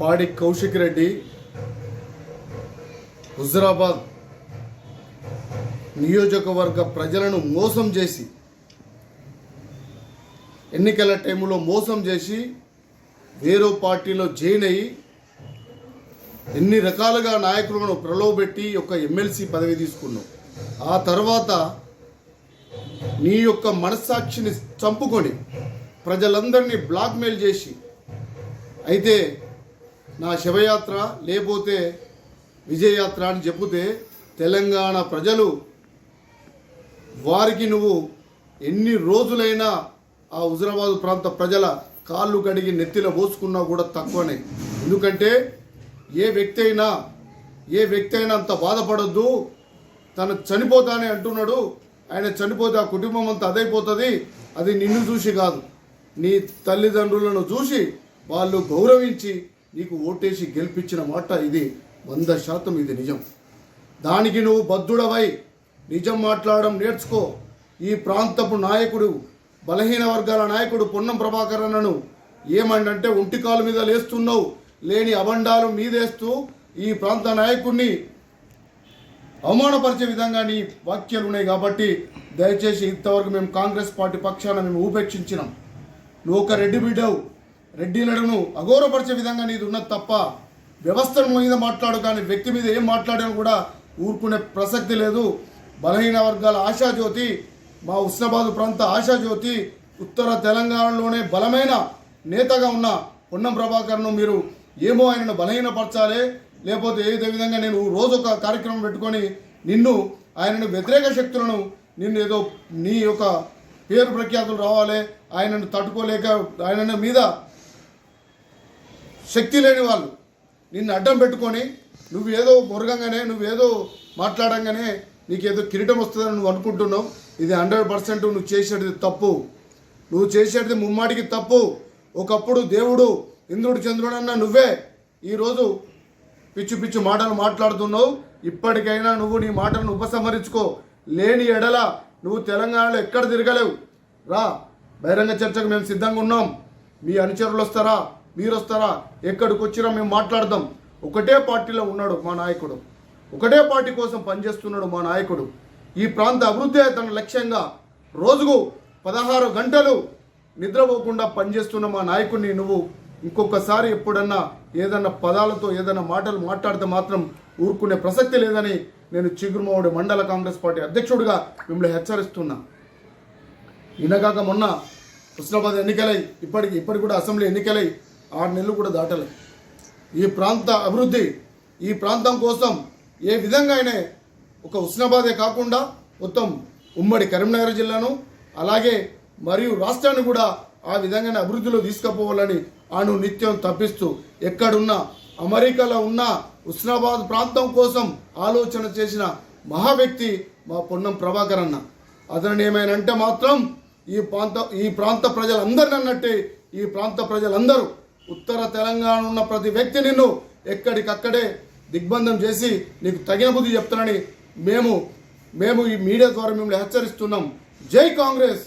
పాడి కౌశిక్ రెడ్డి హుజరాబాద్ నియోజకవర్గ ప్రజలను మోసం చేసి ఎన్నికల టైంలో మోసం చేసి వేరే పార్టీలో జాయిన్ అయ్యి ఎన్ని రకాలుగా నాయకులను ప్రలోభెట్టి ఒక ఎమ్మెల్సీ పదవి తీసుకున్నావు ఆ తర్వాత నీ యొక్క మనస్సాక్షిని చంపుకొని ప్రజలందరినీ బ్లాక్మెయిల్ చేసి అయితే నా శవయాత్ర లేకపోతే విజయయాత్ర అని చెబితే తెలంగాణ ప్రజలు వారికి నువ్వు ఎన్ని రోజులైనా ఆ హుజరాబాదు ప్రాంత ప్రజల కాళ్ళు కడిగి నెత్తిలో పోసుకున్నా కూడా తక్కువనే. ఎందుకంటే ఏ వ్యక్తి అయినా ఏ వ్యక్తి అయినా అంత బాధపడొద్దు. తను చనిపోతానే అంటున్నాడు. ఆయన చనిపోతే ఆ కుటుంబం అంతా అదైపోతుంది. అది నిన్ను చూసి కాదు. నీ తల్లిదండ్రులను చూసి వాళ్ళు గౌరవించి నీకు ఓటేసి గెలిపించిన మాట ఇది వంద శాతం ఇది నిజం. దానికి నువ్వు బద్ధుడవై నిజం మాట్లాడడం నేర్చుకో. ఈ ప్రాంతపు నాయకుడు బలహీన వర్గాల నాయకుడు పొన్నం ప్రభాకర్ అన్నను ఏమండంటే ఒంటికాలు మీద లేస్తున్నావు లేని అబండాలు మీదేస్తూ ఈ ప్రాంత నాయకుడిని అవమానపరిచే విధంగా నీ వాక్యాలు ఉన్నాయి కాబట్టి దయచేసి ఇంతవరకు మేము కాంగ్రెస్ పార్టీ పక్షాన మేము ఉపేక్షించినాం నువ్వు ఒక రెడ్డి బిడ్డవు. రెడ్డిలను అగౌరవపరిచే విధంగా నీది ఉన్నది తప్ప వ్యవస్థ మీద మాట్లాడు కానీ వ్యక్తి మీద ఏం మాట్లాడాను కూడా ఊరుకునే ప్రసక్తి లేదు. బలహీన వర్గాల ఆశాజ్యోతి మా ఉస్నాబాద్ ప్రాంత ఆశాజ్యోతి ఉత్తర తెలంగాణలోనే బలమైన నేతగా ఉన్న పొన్నం ప్రభాకర్ను మీరు ఏమో ఆయనను బలహీనపరచాలి లేకపోతే ఏ విధంగా నేను రోజు ఒక కార్యక్రమం పెట్టుకొని నిన్ను ఆయనను వ్యతిరేక శక్తులను నిన్ను ఏదో నీ యొక్క పేరు ప్రఖ్యాతులు రావాలి ఆయనను తట్టుకోలేక ఆయన మీద శక్తి లేని వాళ్ళు. నిన్ను అడ్డం పెట్టుకొని నువ్వు ఏదో మురగంగానే నువ్వేదో మాట్లాడంగానే నీకేదో కిరీటం వస్తుందని నువ్వు అనుకుంటున్నావు. ఇది హండ్రెడ్ పర్సెంట్ నువ్వు చేసేది తప్పు. నువ్వు చేసేది ముమ్మాటికి తప్పు. ఒకప్పుడు దేవుడు ఇంద్రుడు చంద్రుడు అన్న నువ్వే ఈరోజు పిచ్చు పిచ్చు మాటలు మాట్లాడుతున్నావు. ఇప్పటికైనా నువ్వు నీ మాటలను ఉపసంహరించుకో. లేని ఎడల నువ్వు తెలంగాణలో ఎక్కడ తిరగలేవు. రా బహిరంగ చర్చకు మేము సిద్ధంగా ఉన్నాం. మీ అనుచరులు వస్తారా? మీరు వస్తారా ఎక్కడికి వచ్చినా మేము మాట్లాడదాం. ఒకటే పార్టీలో ఉన్నాడు మా నాయకుడు. ఒకటే పార్టీ కోసం పనిచేస్తున్నాడు మా నాయకుడు. ఈ ప్రాంత అభివృద్ధి తన లక్ష్యంగా రోజుకు పదహారు గంటలు నిద్రపోకుండా పనిచేస్తున్న మా నాయకుడిని నువ్వు ఇంకొకసారి ఎప్పుడన్నా ఏదన్నా పదాలతో ఏదైనా మాటలు మాట్లాడితే మాత్రం ఊరుకునే ప్రసక్తి లేదని నేను చిగురుమౌడి మండల కాంగ్రెస్ పార్టీ అధ్యక్షుడిగా మిమ్మల్ని హెచ్చరిస్తున్నా. ఇనగాక మొన్న హుస్నాబాద్ ఎన్నికలై ఇప్పటికి ఇప్పటికి కూడా అసెంబ్లీ ఎన్నికలై ఆరు నెలలు కూడా దాటలే. ఈ ప్రాంత అభివృద్ధి ఈ ప్రాంతం కోసం ఏ విధంగా అయినా ఒక హుస్నాబాదే కాకుండా మొత్తం ఉమ్మడి కరీంనగర్ జిల్లాను అలాగే మరియు రాష్ట్రాన్ని కూడా ఆ విధంగానే అభివృద్ధిలో తీసుకుపోవాలని ఆను నిత్యం తప్పిస్తూ ఎక్కడున్నా అమెరికాలో ఉన్న ఉస్నాబాద్ ప్రాంతం కోసం ఆలోచన చేసిన మహా వ్యక్తి మా పొన్నం ప్రభాకర్ అన్న. అతను అంటే మాత్రం ఈ ప్రాంత ఈ ప్రాంత ప్రజలందరినీ అన్నట్టే ఈ ప్రాంత ప్రజలందరూ ఉత్తర తెలంగాణ ఉన్న ప్రతి వ్యక్తి నిన్ను ఎక్కడికక్కడే దిగ్బంధం చేసి నీకు తగిన బుద్ధి చెప్తానని మేము మేము ఈ మీడియా ద్వారా మిమ్మల్ని హెచ్చరిస్తున్నాం. జై కాంగ్రెస్!